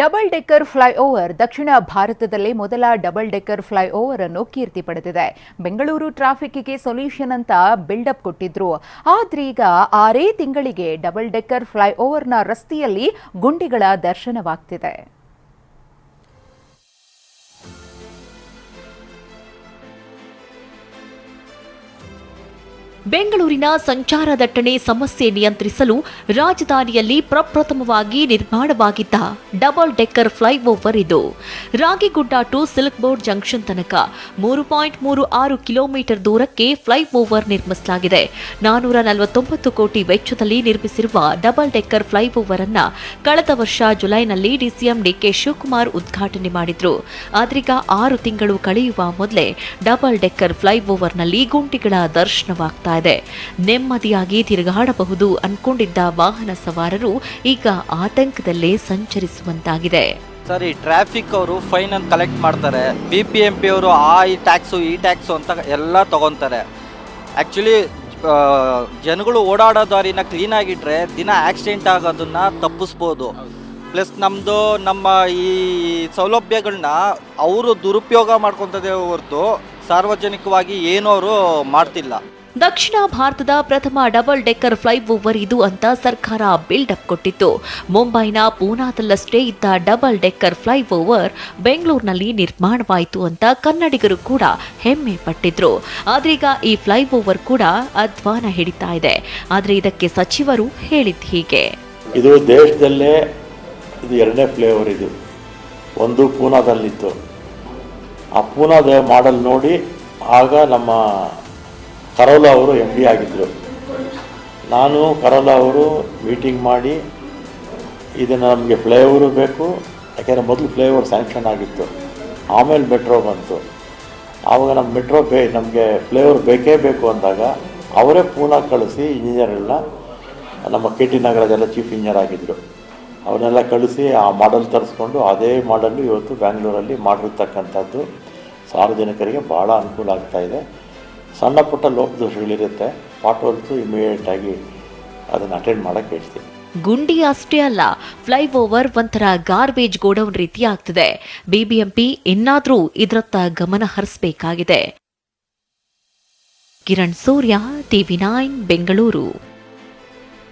Double decker flyover ದಕ್ಷಿಣ ಭಾರತದಲ್ಲೇ ಮೊದಲ double decker flyover ಅನ್ನು ಕೀರ್ತಿ ಪಡೆದಿದೆ. ಬೆಂಗಳೂರು ಟ್ರಾಫಿಕ್ಗೆ ಸೊಲ್ಯೂಷನ್ ಅಂತ ಬಿಲ್ಡಪ್ ಕೊಟ್ಟಿದ್ರು. ಆದ್ರೆ ಆದ್ರೀಗ ಆರೇ ತಿಂಗಳಿಗೆ ಡಬಲ್ ಡೆಕ್ಕರ್ ಫ್ಲೈಓವರ್ನ ರಸ್ತೆಯಲ್ಲಿ ಗುಂಡಿಗಳ ದರ್ಶನವಾಗ್ತಿದೆ. ಬೆಂಗಳೂರಿನ ಸಂಚಾರ ದಟ್ಟಣೆ ಸಮಸ್ಯೆ ನಿಯಂತ್ರಿಸಲು ರಾಜಧಾನಿಯಲ್ಲಿ ಪ್ರಪ್ರಥಮವಾಗಿ ನಿರ್ಮಾಣವಾಗಿದ್ದ ಡಬಲ್ ಡೆಕ್ಕರ್ ಫ್ಲೈಓವರ್ ಇದು. Ragigudda to silk board junction ತನಕ ಮೂರು ಪಾಯಿಂಟ್ ಮೂರು ಆರು ಕಿಲೋಮೀಟರ್ ದೂರಕ್ಕೆ ಫ್ಲೈಓವರ್ ನಿರ್ಮಿಸಲಾಗಿದೆ. ನಾನೂರ ನಲವತ್ತೊಂಬತ್ತು ಕೋಟಿ ವೆಚ್ಚದಲ್ಲಿ ನಿರ್ಮಿಸಿರುವ ಡಬಲ್ ಡೆಕ್ಕರ್ ಫ್ಲೈಓವರ್ ಅನ್ನ ಕಳೆದ ವರ್ಷ ಜುಲೈನಲ್ಲಿ ಡಿಸಿಎಂ ಡಿಕೆ ಶಿವಕುಮಾರ್ ಉದ್ಘಾಟನೆ ಮಾಡಿದ್ರು. ಆದ್ರೀಗ ಆರು ತಿಂಗಳು ಕಳೆಯುವ ಮೊದಲೇ ಡಬಲ್ ಡೆಕ್ಕರ್ ಫ್ಲೈಓವರ್ನಲ್ಲಿ ಗುಂಡಿಗಳ ದರ್ಶನವಾಗ್ತಾ ಇದೆ. ನೆಮ್ಮದಿಯಾಗಿ ತಿರುಗಾಡಬಹುದು ಅನ್ಕೊಂಡಿದ್ದ ವಾಹನ ಸವಾರರು ಈಗ ಆತಂಕದಲ್ಲೇ ಸಂಚರಿಸುವಂತಾಗಿದೆ. ಸರ್ ಟ್ರಾಫಿಕ್ ಅವರು ಫೈನ್ ಅಂತ ಕಲೆಕ್ಟ್ ಮಾಡ್ತಾರೆ. ಬಿ ಪಿ ಎಂ ಪಿ ಅವರು ಆ ಈ ಟ್ಯಾಕ್ಸು ಈ ಟ್ಯಾಕ್ಸು ಅಂತ ಎಲ್ಲ ತಗೊತಾರೆ. ಆ್ಯಕ್ಚುಲಿ ಜನಗಳು ಓಡಾಡೋ ದಾರಿನ ಕ್ಲೀನಾಗಿಟ್ರೆ ದಿನ ಆಕ್ಸಿಡೆಂಟ್ ಆಗೋದನ್ನ ತಪ್ಪಿಸ್ಬೋದು. ಪ್ಲಸ್ ನಮ್ಮದು ನಮ್ಮ ಈ ಸೌಲಭ್ಯಗಳನ್ನ ಅವರು ದುರುಪಯೋಗ ಮಾಡ್ಕೊತದೆ ಹೊರತು ಸಾರ್ವಜನಿಕವಾಗಿ ಏನೂ ಅವರು ಮಾಡ್ತಿಲ್ಲ. ದಕ್ಷಿಣ ಭಾರತದ ಪ್ರಥಮ ಡಬಲ್ ಡೆಕ್ಕರ್ ಫ್ಲೈಓವರ್ ಇದು ಅಂತ ಸರ್ಕಾರ ಬಿಲ್ಡಪ್ ಕೊಟ್ಟಿತ್ತು. ಮುಂಬೈನ ಪೂನಾದಲ್ಲಷ್ಟೇ ಇದ್ದ ಡಬಲ್ ಡೆಕ್ಕರ್ ಫ್ಲೈಓವರ್ ಬೆಂಗಳೂರಿನಲ್ಲಿ ನಿರ್ಮಾಣವಾಯಿತು ಅಂತ ಕನ್ನಡಿಗರು ಕೂಡ ಹೆಮ್ಮೆ ಪಟ್ಟಿದ್ರು. ಆದ್ರೀಗ ಈ ಫ್ಲೈಓವರ್ ಕೂಡ ಅಧ್ವಾನ ಹಿಡಿತಾ ಇದೆ. ಆದ್ರೆ ಇದಕ್ಕೆ ಸಚಿವರು ಹೇಳಿದ್ ಹೀಗೆ. ಇದು ದೇಶದಲ್ಲೇ ಇದು ಎರಡನೇ ಫ್ಲೇವರ್ ಇದು. ಒಂದು ಪೂನಾದಲ್ಲಿತ್ತು. ಆ ಪೂನಾದ ಮಾಡಲ್ ನೋಡಿ ಆಗ ನಮ್ಮ ಕರೋಲ ಅವರು ಎಂ ಡಿ ಆಗಿದ್ದರು ನಾನು ಕರೋಲ ಅವರು ಮೀಟಿಂಗ್ ಮಾಡಿ, ಇದನ್ನು ನಮಗೆ ಫ್ಲೈಓವರು ಬೇಕು, ಯಾಕೆಂದರೆ ಮೊದಲು ಫ್ಲೈಓವರ್ ಸ್ಯಾಂಕ್ಷನ್ ಆಗಿತ್ತು. ಆಮೇಲೆ ಮೆಟ್ರೋ ಬಂತು. ಆವಾಗ ನಮ್ಮ ಮೆಟ್ರೋ ಬೇ, ನಮಗೆ ಫ್ಲೈಓವರ್ ಬೇಕೇ ಬೇಕು ಅಂದಾಗ ಅವರೇ ಪೂನಾ ಕಳಿಸಿ ಇಂಜಿನಿಯರೆಲ್ಲ ನಮ್ಮ ಕೆ ಟಿ ನಗರದೆಲ್ಲ ಚೀಫ್ ಇಂಜಿನಿಯರ್ ಆಗಿದ್ದರು ಅವನ್ನೆಲ್ಲ ಕಳಿಸಿ ಆ ಮಾಡಲ್ ತರಿಸ್ಕೊಂಡು ಅದೇ ಮಾಡಲ್ಲು ಇವತ್ತು ಬ್ಯಾಂಗ್ಳೂರಲ್ಲಿ ಮಾಡಿರ್ತಕ್ಕಂಥದ್ದು. ಸಾರ್ವಜನಿಕರಿಗೆ ಭಾಳ ಅನುಕೂಲ ಆಗ್ತಾಯಿದೆ ಸಣ್ಣ ಪುಟ್ಟ ಲೋಪದೋಷಗಳಿರುತ್ತೆ ಇಮಿಡಿಯೇಟ್ ಆಗಿ ಅದನ್ನು ಅಟೆಂಡ್ ಮಾಡೋಕ್ಕೆ ಹೇಳ್ತೀನಿ. ಗುಂಡಿ ಅಷ್ಟೇ ಅಲ್ಲ ಫ್ಲೈಓವರ್ ಒಂಥರ ಗಾರ್ಬೇಜ್ ಗೋಡೌನ್ ರೀತಿ ಆಗ್ತಿದೆ. ಬಿಬಿಎಂಪಿ ಇನ್ನಾದರೂ ಇದರತ್ತ ಗಮನ ಹರಿಸಬೇಕಾಗಿದೆ. Kiran Surya TV nine Bengaluru